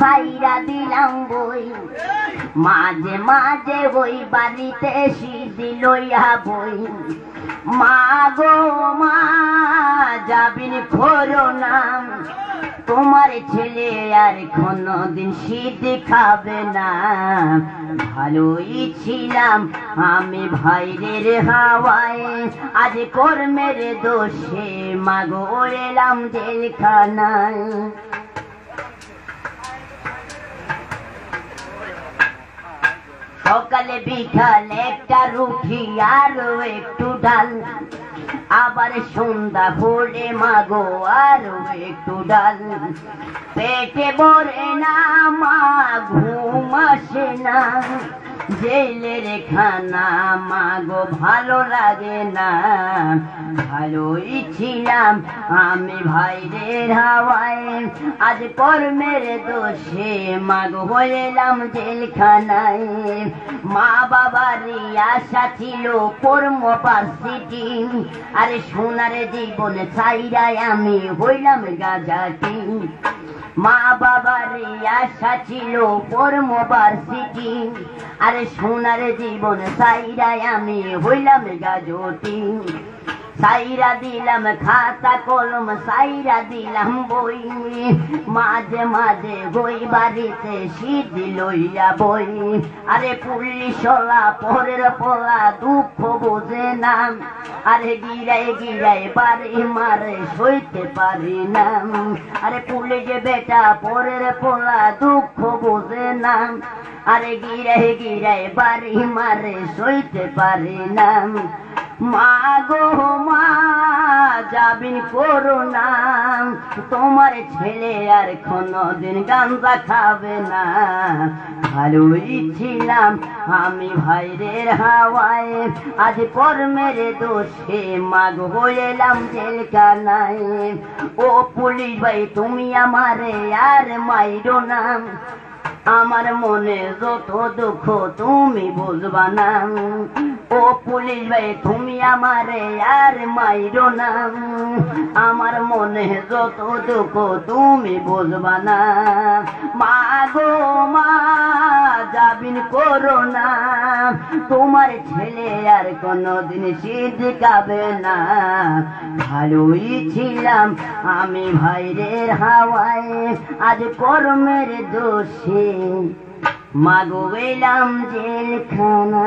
সাইরা দিলাম বই। মাঝে মাঝে ওই বাড়িতে সিদ্ধি লইয়া বই। মা গো, মা, যাবিন খোরো তোমার ছেলে আর কোনদিন শীত খাবে না। ভালোই ছিলাম আমি ভাইরের হাওয়ায়। আজ কর্মের দোষে মাগো এলাম জেলখানায়। সকালে বিকাল একটা রুটি আর একটু ডাল। আবার সন্ধ্যা ভোরে মাগো আর একটু ডাল। পেটে ভরে না, মা ঘুম আসে না। জেলের খানা মাগো ভালো লাগে না। ভালোই ছিলাম আমি ভাইদের হাওয়ায়, আজ কর্মের দোষে মাগো হইলাম জেলখানায়। মা বাবার আশা ছিল কর্ম পার্সিটি, আরে সোনার জীবন চাইরাই আমি হইলাম গাজাটি। মা বাবার আশা ছিল পরমবার সিটি আরে সোনার জীবন সাইরাই আমি হইলাম গাজটি সাইরা দিলাম খাতা কলম, সাইরা দিলাম বই। মাঝে মাঝে বই বাড়িতে শীত লইয়া বই। আরে পুলিশলা পরের পোলা দুঃখ বোঝে না। আরে গিরাই গিরাই বাড়ি মারে সইতে পারি না। আরে পুলিশ বেটা পরের পলা দুঃখ বোঝে না। আরে গিরাই গিরাই বাড়ি মারে, সইতে পারি না। মা গো মা, যাবিন করো না। তোমার ছেলে আর কোনদিন গাঞ্জা খাবে না। ভালোই ছিলাম আমি ভাইরের হাওয়ায়। আজ কর্মের দোষে মাগ হইলাম জেলখানায়। ও পুলিশ ভাই, তুমি আমারে আর মাইরো না। আমার মনে যত দুঃখ তুমি বুঝবা না। ও পুলিশ ভাই, তুমি আমারে আর মাইরো না। আমার মনে যত দুঃখ তুমি বুঝবা না। মা গো, মা যাবিন করো না। তোমার ছেলে আর কোনদিন শীত কাবে না। ভালোই ছিলাম আমি ভাইরের হাওয়ায়, আজ কর্মের দোষে। মাগো এলাম জেলখানায়।